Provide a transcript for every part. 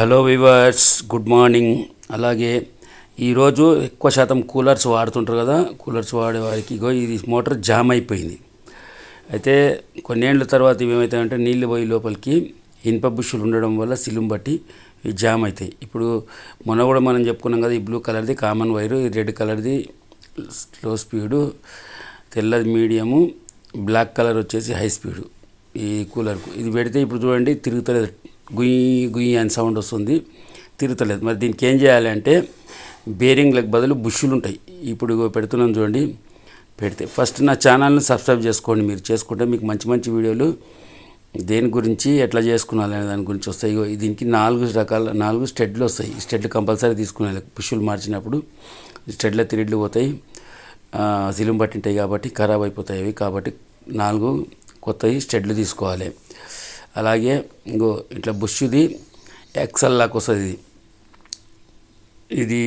Hello viewers good morning. అలాగే ఈరోజు ఎక్కువ శాతం కూలర్స్ వాడుతుంటారు కదా కూలర్స్ వాడే వారికి ఇగో ఇది మోటార్ జామ్ అయిపోయింది. అయితే కొన్నేళ్ళ తర్వాత ఏమవుతాయంటే నీళ్ళు పోయి లోపలికి ఇనుప బుష్షులు ఉండడం వల్ల సిలుం బట్టి ఇవి జామ్ అవుతాయి ఇప్పుడు మొన్న కూడా మనం చెప్పుకున్నాం కదా ఈ బ్లూ కలర్ది కామన్ వైరు ఈ రెడ్ కలర్ది స్లో స్పీడు తెల్లది మీడియము బ్లాక్ కలర్ వచ్చేసి హై స్పీడు ఈ కూలర్కు. ఇది పెడితే ఇప్పుడు చూడండి తిరుగుతలేదు. గుయ్యి గుయ్యి అని సౌండ్ వస్తుంది తిరుగుతలేదు. మరి దీనికి ఏం చేయాలంటే బేరింగ్లకు బదులు బుష్లు ఉంటాయి. ఇప్పుడు పెడుతున్నాను చూడండి. పెడితే ఫస్ట్ నా ఛానల్ని సబ్స్క్రైబ్ చేసుకోండి మీరు. చేసుకుంటే మీకు మంచి మంచి వీడియోలు దేని గురించి ఎట్లా చేసుకున్నాలి అనే దాని గురించి వస్తాయి. దీనికి నాలుగు రకాల నాలుగు స్టెడ్లు వస్తాయి. స్టెడ్లు కంపల్సరీ తీసుకునేది పుష్యులు మార్చినప్పుడు స్టెడ్ల తిరిడ్లు పోతాయి. ఆ, సిలుం పట్టింటాయి కాబట్టి ఖరాబ్ అయిపోతాయి అవి. కాబట్టి నాలుగు కొత్తవి స్టెడ్లు తీసుకోవాలి. అలాగే ఇంకో ఇట్లా బుష్ది ఎక్సెల్ లాగా వస్తుంది ఇది. ఇది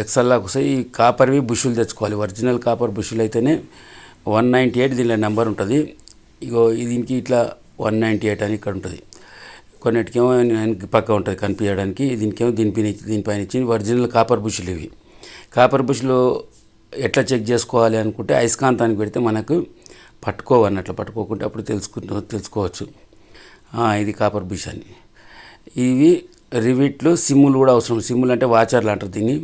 ఎక్సెల్ లాగా వస్తాయి ఈ కాపర్వి బుషులు తెచ్చుకోవాలి. ఒరిజినల్ కాపర్ బుషులు అయితేనే వన్ నైంటీ ఎయిట్ దీనిలో నెంబర్ ఉంటుంది. ఇగో దీనికి ఇట్లా వన్ నైంటీ ఎయిట్ అని ఇక్కడ ఉంటుంది. కొన్నిటికేమో పక్క ఉంటుంది కనిపించడానికి. దీనికేమో దీనిపైన దీనిపైన ఇచ్చి ఒరిజినల్ కాపర్ బుషులు ఇవి. కాపర్ బుషులు ఎట్లా చెక్ చేసుకోవాలి అనుకుంటే అయస్కాంతానికి పెడితే మనకు పట్టుకోవన్నట్లు పట్టుకోకుంటే అప్పుడు తెలుసుకుంటూ తెలుసుకోవచ్చు. ఇది కాపర్ బుష్ అని ఇవి రివిట్లు సిమ్ములు కూడా అవసరం. సిమ్ములు అంటే వాచర్లు అంటారు దీన్ని.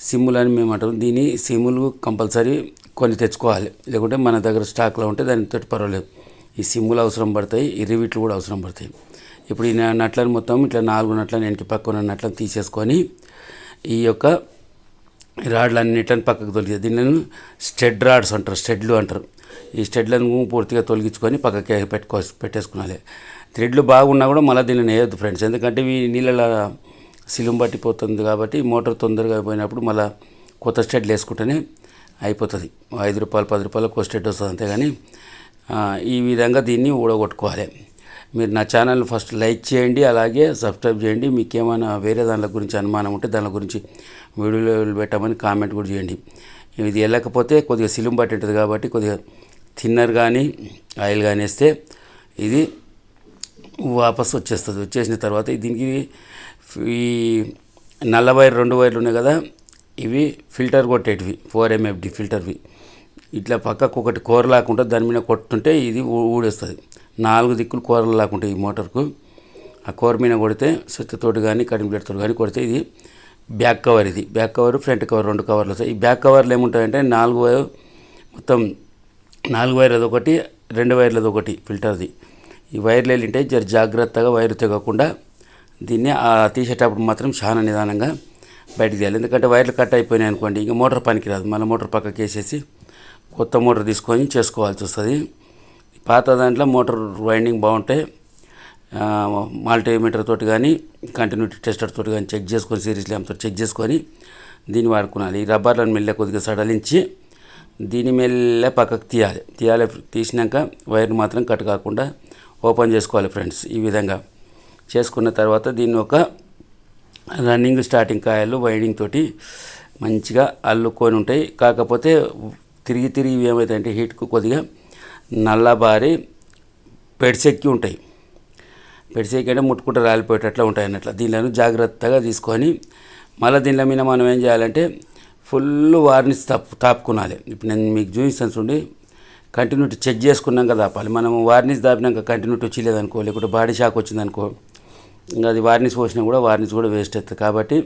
సిమ్ములు అని మేము అంటాం. దీని సిమ్ములు కంపల్సరీ కొన్ని తెచ్చుకోవాలి. లేకుంటే మన దగ్గర స్టాక్లో ఉంటే దానితో పర్వాలేదు. ఈ సిమ్ములు అవసరం పడతాయి ఈ రివిట్లు కూడా అవసరం పడతాయి. ఇప్పుడు ఈ నట్లను మొత్తం ఇట్లా నాలుగు నట్లను వెనక్కి పక్క ఉన్న నట్లను తీసేసుకొని ఈ యొక్క రాడ్లన్నిటిని పక్కకు తొలిగే దీన్ని స్టెడ్ రాడ్స్ అంటారు. స్టెడ్లు అంటారు. ఈ స్టెడ్లను పూర్తిగా తొలగించుకొని పక్కకి పెట్టుకో పెట్టేసుకోవాలి థ్రెడ్లు బాగున్నా కూడా మళ్ళీ దీనిని వేయద్దు ఫ్రెండ్స్. ఎందుకంటే ఇవి నీళ్ళ సిలుం పట్టిపోతుంది కాబట్టి మోటార్ తొందరగా అయిపోయినప్పుడు మళ్ళీ కొత్త స్టెడ్లు వేసుకుంటేనే అయిపోతుంది. ఐదు రూపాయలు పది రూపాయలు ఒక స్టెడ్ వస్తుంది అంతేగాని ఈ విధంగా దీన్ని ఊడగొట్టుకోవాలి. మీరు నా ఛానల్ ఫస్ట్ లైక్ చేయండి అలాగే సబ్స్క్రైబ్ చేయండి. మీకు ఏమైనా వేరే దాని గురించి అనుమానం ఉంటే దాని గురించి వీడియోలు పెట్టమని కామెంట్ కూడా చేయండి. ఇది వెళ్ళకపోతే కొద్దిగా సిలుం పట్టి ఉంటుంది కాబట్టి కొద్దిగా థిన్నర్ కానీ ఆయిల్ కానీ వేస్తే ఇది వాపస్ వచ్చేస్తుంది. వచ్చేసిన తర్వాత దీనికి ఈ నల్ల వైర్ రెండు వైర్లు ఉన్నాయి కదా ఇవి ఫిల్టర్ కొట్టేటివి ఫోర్ ఎంఎఫ్డి ఫిల్టర్వి. ఇట్లా పక్కకు ఒకటి కూర లాకుంటే దాని మీద కొట్టుంటే ఇది ఊడేస్తుంది. నాలుగు దిక్కులు కూరలు లాకుంటాయి ఈ మోటార్కు. ఆ కూర మీద కొడితే స్వచ్ఛతోటి కానీ కటింగ్ ప్లేట్తో కానీ కొడితే ఇది బ్యాక్ కవర్ ఇది. బ్యాక్ కవర్ ఫ్రంట్ కవర్ రెండు కవర్లు వస్తాయి. ఈ బ్యాక్ కవర్లు ఏముంటాయంటే నాలుగు మొత్తం నాలుగు వైర్లది ఒకటి రెండు వైర్లది ఒకటి ఫిల్టర్ది. ఈ వైర్లు వెళ్ళింటే జర జాగ్రత్తగా వైర్ తెగకుండా దీన్ని తీసేటప్పుడు మాత్రం చాలా నిదానంగా బయటకు తీయాలి. ఎందుకంటే వైర్లు కట్ అయిపోయినాయి అనుకోండి ఇంకా మోటార్ పనికి రాదు. మళ్ళీ మోటార్ పక్కకి వేసేసి కొత్త మోటార్ తీసుకొని చేసుకోవాల్సి వస్తుంది. పాత దాంట్లో మోటార్ వైండింగ్ బాగుంటే మల్టీమీటర్ తోటి కానీ కంటిన్యూటీ టెస్టర్ తోటి కానీ చెక్ చేసుకొని సిరీస్ ల్యాంప్తో చెక్ చేసుకొని దీన్ని వాడుకోవాలి ఈ రబ్బర్లను మెల్లె కొద్దిగా సడలించి దీని మెల్ల పక్కకు తీయాలి. తీయాలి తీసినాక వైర్ మాత్రం కట్ కాకుండా ఓపెన్ చేసుకోవాలి ఫ్రెండ్స్ ఈ విధంగా. చేసుకున్న తర్వాత దీన్ని ఒక రన్నింగ్ స్టార్టింగ్ కాయలు వైండింగ్ తోటి మంచిగా అల్లుకొని ఉంటాయి. కాకపోతే తిరిగి తిరిగి ఏమవుతాయంటే హీట్కు కొద్దిగా నల్లబారి పెడిసెక్కి ఉంటాయి. పెడిసెక్కి అంటే ముట్టుకుంటే రాలిపోయేటట్లు ఉంటాయి అన్నట్లు. దీనిలో జాగ్రత్తగా తీసుకొని మళ్ళీ దీనిలో మీద మనం ఏం చేయాలంటే ఫుల్ వారిని తాపు తాపుకునాలి ఇప్పుడు నేను మీకు చూపిస్తాను చూడండి. కంటిన్యూటీ చెక్ చేసుకున్నాక దాపాలి మనం వార్నిస్ దాపినాక కంటిన్యూటీ వచ్చేలేదనుకో లేకుంటే బాడీ షాక్ వచ్చిందనుకో ఇంకా అది వార్నిస్ పోసినా కూడా వార్నిస్ కూడా వేస్ట్ అవుతుంది. కాబట్టి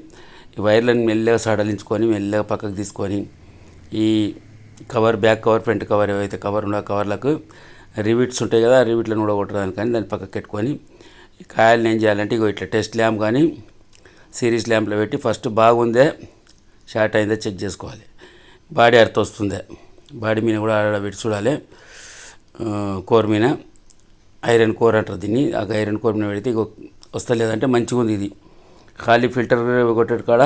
ఈ వైర్లను మెల్లగా సడలించుకొని మెల్లగా పక్కకు తీసుకొని ఈ cover back cover front cover ఏవైతే కవర్ ఉందో కవర్లకు రివిట్స్ ఉంటాయి కదా రివిట్లను కూడా కొట్టడానికి కానీ దాన్ని పక్కకు పెట్టుకొని కాయలను ఏం చేయాలంటే ఇగో ఇట్లా టెస్ట్ ల్యాంప్ కానీ సిరీస్ ల్యాంప్లో పెట్టి ఫస్ట్ బాగుందే షార్ట్ అయిందా చెక్ చేసుకోవాలి. Body earth వస్తుందే. బాడీ మీద కూడా ఆడ పెట్టి చూడాలి. కోర్ మీద ఐరన్ కోర్ అంటారు దీన్ని. ఆ ఐరన్ కోర్ మీద పెడితే ఇగో వస్తలేదంటే మంచిగా ఉంది ఇది. ఖాళీ ఫిల్టర్ కొట్టేటి కాడ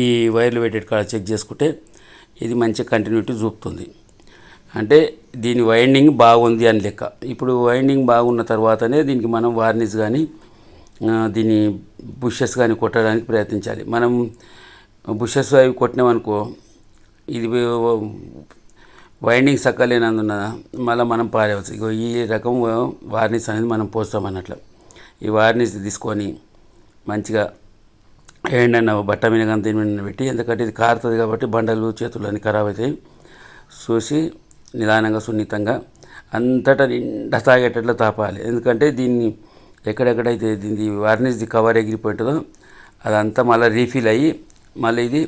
ఈ వైర్లు పెట్టేటి కాడ చెక్ చేసుకుంటే ఇది మంచి కంటిన్యూటీ చూపుతుంది. అంటే దీని వైండింగ్ బాగుంది అని లెక్క. ఇప్పుడు వైండింగ్ బాగున్న తర్వాతనే దీనికి మనం వార్నిష్ కానీ దీని బుషెస్ కానీ కొట్టడానికి ప్రయత్నించాలి. మనం బుషెస్ అవి కొట్టినామనుకో ఇది వైండింగ్ సక్కలేనందున మళ్ళీ మనం పారేవచ్చు. ఇగో ఈ రకం వార్నిష్ అనేది మనం పోస్తాం అన్నట్లు. ఈ వార్నిష్ తీసుకొని మంచిగా ఏంటన్న బట్ట మీద కానీ దీని మీద పెట్టి ఎందుకంటే ఇది కారుతుంది కాబట్టి బండలు చేతులు అన్నీ ఖరాబ్ అవుతాయి చూసి నిదానంగా సున్నితంగా అంతటా నిండా తాగేటట్లు తాపాలి. ఎందుకంటే దీన్ని ఎక్కడెక్కడైతే దీన్ని వార్నిస్ది కవర్ ఎగిరిపోయి ఉంటుందో అదంతా మళ్ళీ రీఫిల్ అయ్యి మళ్ళీ ఇది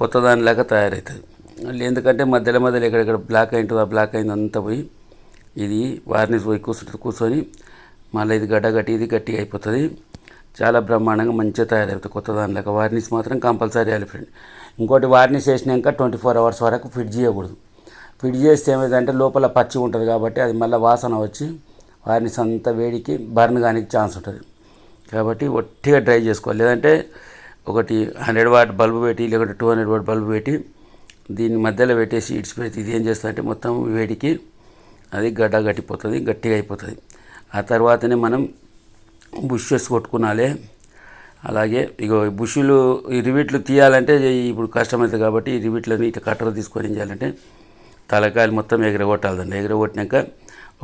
కొత్త దానిలాగా తయారవుతుంది మళ్ళీ ఎందుకంటే మధ్యలో మధ్యలో ఎక్కడెక్కడ బ్లాక్ అయింటుందో ఆ బ్లాక్ అయింది అంతా పోయి ఇది వార్నిష్ పోయి కూర్చుంటుంది కూర్చొని మళ్ళీ ఇది గడ్డ గట్టి ఇది గట్టిగా అయిపోతుంది. చాలా బ్రహ్మాండంగా మంచిగా తయారవుతుంది కొత్త దానిలాగా వార్నిష్ మాత్రం కంపల్సరీ వేయాలి ఫ్రెండ్. ఇంకోటి వార్నిష్ వేసినాక ట్వంటీ ఫోర్ అవర్స్ వరకు ఫిట్ చేయకూడదు ఫిట్ చేస్తే ఏమైందంటే లోపల పచ్చి ఉంటుంది కాబట్టి అది మళ్ళీ వాసన వచ్చి వార్నిష్ అంతా వేడికి బర్న్ కానీ ఛాన్స్ ఉంటుంది. కాబట్టి ఒట్టిగా డ్రై చేసుకోవాలి. లేదంటే ఒకటి హండ్రెడ్ వాట్ బల్బు పెట్టి లేకుంటే టూ హండ్రెడ్ వాట్ బల్బు పెట్టి దీన్ని మధ్యలో పెట్టేసి ఇడిచిపెడితే ఇది ఏం చేస్తుందంటే మొత్తం వేడికి అది గడ్డ గట్టిపోతుంది గట్టిగా అయిపోతుంది. ఆ తర్వాతనే మనం బుషెస్ కొట్టుకునాలి అలాగే ఇగో ఈ బుషులు ఈ రివిట్లు తీయాలంటే ఇప్పుడు కష్టమవుతుంది కాబట్టి ఈ రివిట్లని ఇట్లా కట్టలు తీసుకొని ఏం చేయాలంటే తలకాయలు మొత్తం ఎగరగొట్టాలి ఎగరగొట్టినాక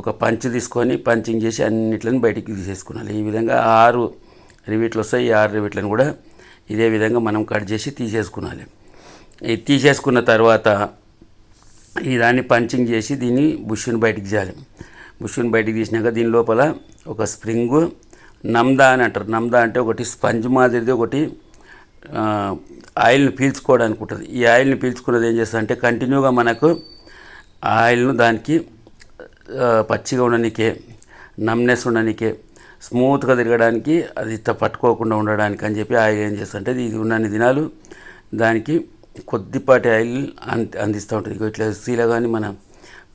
ఒక పంచ్ తీసుకొని పంచింగ్ చేసి అన్నిట్లని బయటికి తీసేసుకున్నాలి. ఈ విధంగా ఆరు రివిట్లు వస్తాయి. ఈ ఆరు రివిట్లను కూడా ఇదే విధంగా మనం కట్ చేసి తీసేసుకున్నాలి ఇది తీసేసుకున్న తర్వాత ఈ దాన్ని పంచింగ్ చేసి దీన్ని బుష్ని బయటికి చేయాలి బుష్ని బయటికి తీసినాక దీని లోపల ఒక స్ప్రింగు నమ్దా అని అంటారు. నమ్దా అంటే ఒకటి స్పంజ్ మాదిరిది ఒకటి ఆయిల్ని పీల్చుకోవడానికి ఉంటుంది. ఈ ఆయిల్ని పీల్చుకున్నది ఏం చేస్తుంది అంటే కంటిన్యూగా మనకు ఆయిల్ను దానికి పచ్చిగా ఉండనికే నమ్నెస్ ఉండనికే స్మూత్గా తిరగడానికి అది పట్టుకోకుండా ఉండడానికి అని చెప్పి ఆయిల్ ఏం చేస్తుంటే ఇది ఉన్నన్ని దినాలు దానికి కొద్దిపాటి ఆయిల్ అంది అందిస్తూ ఉంటుంది. ఇట్లా సీల కానీ మన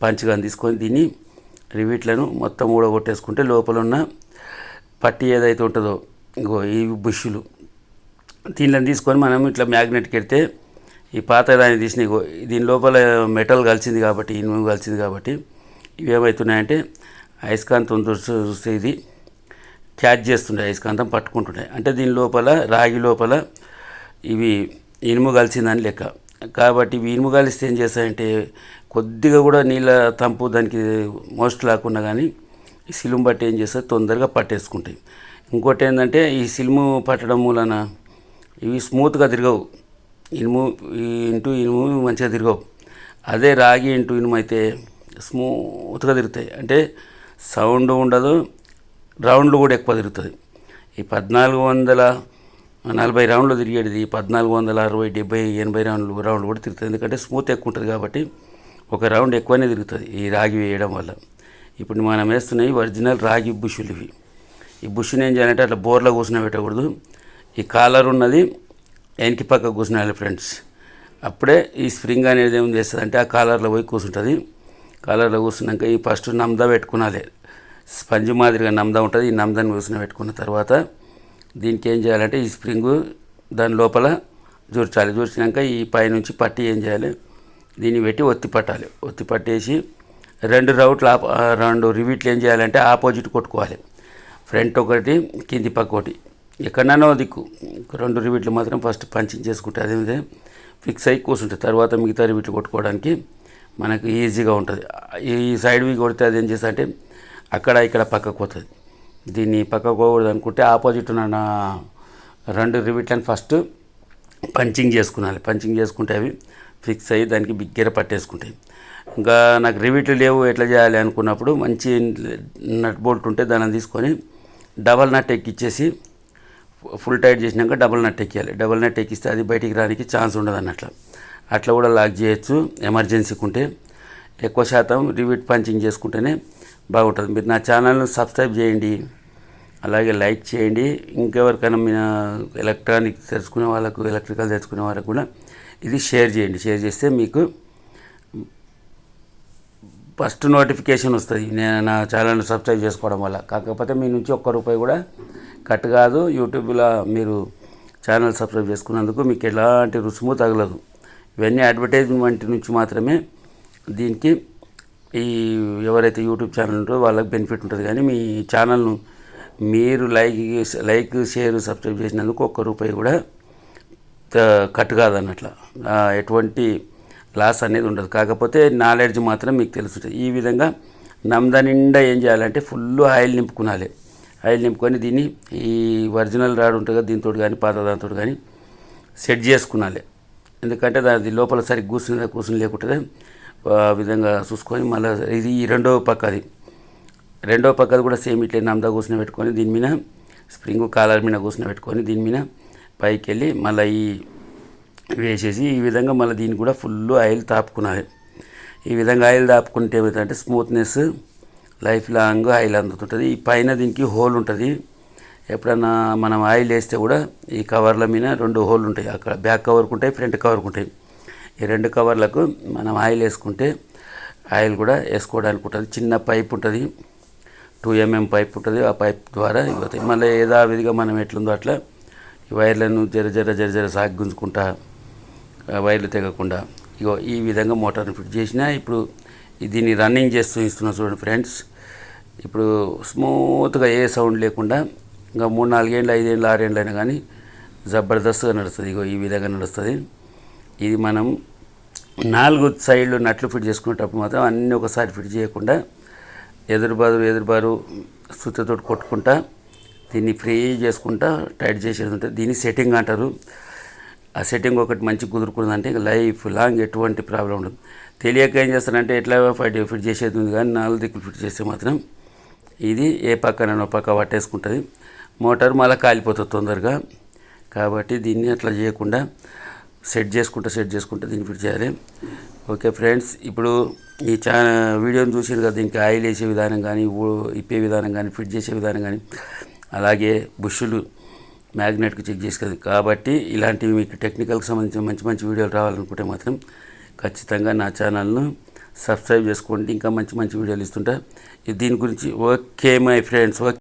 పంచగా తీసుకొని దీన్ని రివీట్లను మొత్తం ఊడగొట్టేసుకుంటే లోపల ఉన్న పట్టి ఏదైతే ఉంటుందో ఇంకో ఈ బుష్లు దీనిలో తీసుకొని మనం ఇట్లా మ్యాగ్నెట్కి పెడితే ఈ పాత దాన్ని తీసిన దీని లోపల మెటల్ కలిసింది కాబట్టి ఇనుము కలిసింది కాబట్టి ఇవి ఏమవుతున్నాయంటే అయస్కాంతం చూస్తే ఇది. క్యాచ్ చేస్తుండే అయస్కాంతం పట్టుకుంటుండే అంటే దీని లోపల రాగి లోపల ఇవి ఇనుము కలిసిందని లెక్క. కాబట్టి ఇవి ఇనుము కలిస్తే ఏం చేస్తాయంటే కొద్దిగా కూడా నీళ్ళ తంపు దానికి మోస్ట్ లేకుండా కానీ ఈ సిలుము బట్టి ఏం చేస్తే తొందరగా పట్టేసుకుంటాయి. ఇంకోటి ఏంటంటే ఈ సిలుము పట్టడం మూలన ఇవి స్మూత్గా తిరగవు. ఇనుము ఇంటూ ఇనుము మంచిగా తిరగవు. అదే రాగి ఇంటూ ఇనుము అయితే స్మూత్గా తిరుగుతాయి. అంటే సౌండ్ ఉండదు రౌండ్లు కూడా ఎక్కువ తిరుగుతుంది. ఈ పద్నాలుగు వందల నలభై రౌండ్లు తిరిగేది పద్నాలుగు వందల అరవై డెబ్బై ఎనభై రౌండ్లు రౌండ్లు కూడా తిరుగుతుంది. ఎందుకంటే స్మూత్ ఎక్కువ ఉంటుంది కాబట్టి ఒక రౌండ్ ఎక్కువనే తిరుగుతుంది ఈ రాగి వేయడం వల్ల. ఇప్పుడు మనం వేస్తున్నాయి ఒరిజినల్ రాగి బుషులు ఇవి. ఈ బుష్ని ఏం చేయాలంటే అట్లా బోర్లో కూర్చుని పెట్టకూడదు. ఈ కాలర్ ఉన్నది వెనక్కి పక్క కూర్చునేయాలి ఫ్రెండ్స్. అప్పుడే ఈ స్ప్రింగ్ అనేది ఏం చేస్తుంది ఆ కాలర్లో పోయి కూర్చుంటుంది కాలర్లో కూర్చున్నాక ఈ ఫస్ట్ నమ్దా పెట్టుకునాలి. స్పంజ్ మాదిరిగా నమ్దా ఉంటుంది. ఈ నమ్మదని కూర్చుని పెట్టుకున్న తర్వాత దీనికి ఏం చేయాలంటే ఈ స్ప్రింగు దాని లోపల జూర్చాలి. జూర్చినాక ఈ పైనుంచి పట్టి ఏం చేయాలి? దీన్ని పెట్టి ఒత్తి పట్టాలి. ఒత్తి పట్టేసి రెండు రౌట్లు ఆప రెండు రివిట్లు ఏం చేయాలంటే ఆపోజిట్ కొట్టుకోవాలి. ఫ్రంట్ ఒకటి కింది పక్క ఒకటి ఎక్కడన్నా దిక్కు. రెండు రివిట్లు మాత్రం ఫస్ట్ పంచింగ్ చేసుకుంటే అదే ఫిక్స్ అయ్యి కూర్చుంటుంది తర్వాత మిగతా రివిట్లు కొట్టుకోవడానికి మనకు ఈజీగా ఉంటుంది. ఈ సైడ్వి కొడితే అది ఏం చేస్తా అంటే అక్కడ ఇక్కడ పక్కకు పోతుంది. దీన్ని పక్కకు పోకూడదు అనుకుంటే ఆపోజిట్ ఉన్న రెండు రివిట్లను ఫస్ట్ పంచింగ్ చేసుకున్నాలి పంచింగ్ చేసుకుంటే అవి ఫిక్స్ అయ్యి దానికి బిగ్గర పట్టేసుకుంటాయి. ఇంకా నాకు రివిట్లు లేవు ఎట్లా చేయాలి అనుకున్నప్పుడు మంచి నట్ బోల్ట్ ఉంటే దాన్ని తీసుకొని డబల్ నట్ ఎక్కిచ్చేసి ఫుల్ టైట్ చేసినాక డబల్ నట్ ఎక్కియాలి. డబల్ నట్ ఎక్కిస్తే అది బయటికి రానికి ఛాన్స్ ఉండదు అన్నట్లు. అట్లా కూడా లాక్ చేయొచ్చు. ఎమర్జెన్సీకి ఉంటే ఎక్కువ శాతం రివిట్ పంచింగ్ చేసుకుంటేనే బాగుంటుంది. మీరు నా ఛానల్ను సబ్స్క్రైబ్ చేయండి. అలాగే లైక్ చేయండి. ఇంకెవరికైనా మీ ఎలక్ట్రానిక్ తెలుసుకునే వాళ్ళకు ఎలక్ట్రికల్ తెలుసుకునే వాళ్ళకు కూడా ఇది షేర్ చేయండి. షేర్ చేస్తే మీకు ఫస్ట్ నోటిఫికేషన్ వస్తుంది. నేను నా ఛానల్ని సబ్స్క్రైబ్ చేసుకోవడం వల్ల. కాకపోతే మీ నుంచి ఒక్క రూపాయి కూడా కట్ కాదు. యూట్యూబ్లో మీరు ఛానల్ సబ్స్క్రైబ్ చేసుకున్నందుకు మీకు ఎలాంటి రుసుము తగలదు. ఇవన్నీ అడ్వర్టైజ్మెంట్ నుంచి మాత్రమే దీనికి ఈ ఎవరైతే యూట్యూబ్ ఛానల్ ఉంటుందో వాళ్ళకి బెనిఫిట్ ఉంటుంది. కానీ మీ ఛానల్ను మీరు లైక్ లైక్ షేర్ సబ్స్క్రైబ్ చేసినందుకు ఒక్క రూపాయి కూడా కట్ కాదన్నట్ల. ఎటువంటి లాస్ అనేది ఉండదు. కాకపోతే నాలెడ్జ్ మాత్రం మీకు తెలుస్తుంది. ఈ విధంగా నమ్ద నిండా ఏం చేయాలంటే ఫుల్ ఆయిల్ నింపుకునాలి. ఆయిల్ నింపుకొని దీన్ని ఈ ఒరిజినల్ రాడ్ ఉంటుంది కదా దీంతో కానీ పాత దాంతో కానీ సెట్ చేసుకునాలి. ఎందుకంటే దాని లోపల సరిగ్గా కూర్చుని కూర్చుని లేకుంటే విధంగా చూసుకొని మళ్ళీ ఇది ఈ రెండో పక్కది రెండో పక్కది కూడా సేమ్ ఇట్లే నమ్దా కూర్చుని పెట్టుకొని దీని మీద స్ప్రింగ్ కాలర్ మీద కూర్చుని పెట్టుకొని దీని మీద పైకి వెళ్ళి మళ్ళీ ఈ వేసేసి ఈ విధంగా మళ్ళీ దీన్ని కూడా ఫుల్ ఆయిల్ తాపుకున్నాయి ఈ విధంగా ఆయిల్ తాపుకుంటే ఏమవుతుందంటే స్మూత్నెస్ లైఫ్ లాంగ్ ఆయిల్ అందుతుంటుంది. ఈ పైన దీనికి హోల్ ఉంటుంది. ఎప్పుడన్నా మనం ఆయిల్ వేస్తే కూడా ఈ కవర్ల మీద రెండు హోల్ ఉంటాయి. అక్కడ బ్యాక్ కవర్కి ఉంటాయి ఫ్రంట్ కవర్కి ఉంటాయి. ఈ రెండు కవర్లకు మనం ఆయిల్ వేసుకుంటే ఆయిల్ కూడా వేసుకోవడానికి ఉంటుంది. చిన్న పైప్ ఉంటుంది. టూ ఎంఎం పైప్ ఉంటుంది. ఆ పైప్ ద్వారా ఇవ్వతాయి. మళ్ళీ యథావిధిగా మనం ఎట్లుందో అట్లా ఈ వైర్లను జర జర జర జర సాగుంచుకుంటా ఆ వైర్లు తెగకుండా. ఇగో ఈ విధంగా మోటార్ని ఫిట్ చేసిన ఇప్పుడు దీన్ని రన్నింగ్ చేస్తూ ఇస్తున్నాం చూడండి ఫ్రెండ్స్. ఇప్పుడు స్మూత్గా ఏ సౌండ్ లేకుండా ఇంకా మూడు నాలుగేళ్ళు ఐదేళ్ళు ఆరేళ్ళు అయినా కానీ జబర్దస్త్గా నడుస్తుంది. ఇగో ఈ విధంగా నడుస్తుంది. ఇది మనం నాలుగు సైడ్లు నట్లు ఫిట్ చేసుకునేటప్పుడు మాత్రం అన్నీ ఒకసారి ఫిట్ చేయకుండా ఎదురుబారు ఎదురుబారు సుత్తతో కొట్టుకుంటా దీన్ని ఫ్రీ చేసుకుంటా టైట్ చేసేది ఉంటుంది. దీన్ని సెట్టింగ్ అంటారు. ఆ సెట్టింగ్ ఒకటి మంచి కుదురుకుందంటే లైఫ్ లాంగ్ ఎటువంటి ప్రాబ్లం ఉండదు. తెలియక ఏం చేస్తారంటే ఎట్లా ఫైట్ ఫిట్ చేసేది ఉంది కానీ నాలుగు దిక్కులు ఫిట్ చేస్తే మాత్రం ఇది ఏ పక్కన పక్క పట్టేసుకుంటుంది. మోటార్ మళ్ళీ కాలిపోతుంది తొందరగా. కాబట్టి దీన్ని అట్లా చేయకుండా సెట్ చేసుకుంటా సెట్ చేసుకుంటా దీన్ని ఫిట్ చేయాలి. ఓకే ఫ్రెండ్స్ ఇప్పుడు ఈ చా వీడియోని చూసారు కదా దీనికి ఆయిల్ వేసే విధానం కానీ ఇప్పే విధానం కానీ ఫిట్ చేసే విధానం కానీ అలాగే బుష్లు మ్యాగ్నెట్కి చెక్ చేసేది కాబట్టి ఇలాంటివి మీకు టెక్నికల్కి సంబంధించిన మంచి మంచి వీడియోలు రావాలనుకుంటే మాత్రం ఖచ్చితంగా నా ఛానల్ను సబ్స్క్రైబ్ చేసుకోండి. ఇంకా మంచి మంచి వీడియోలు ఇస్తుంటా. దీని గురించి ఓకే మై ఫ్రెండ్స్ ఓకే.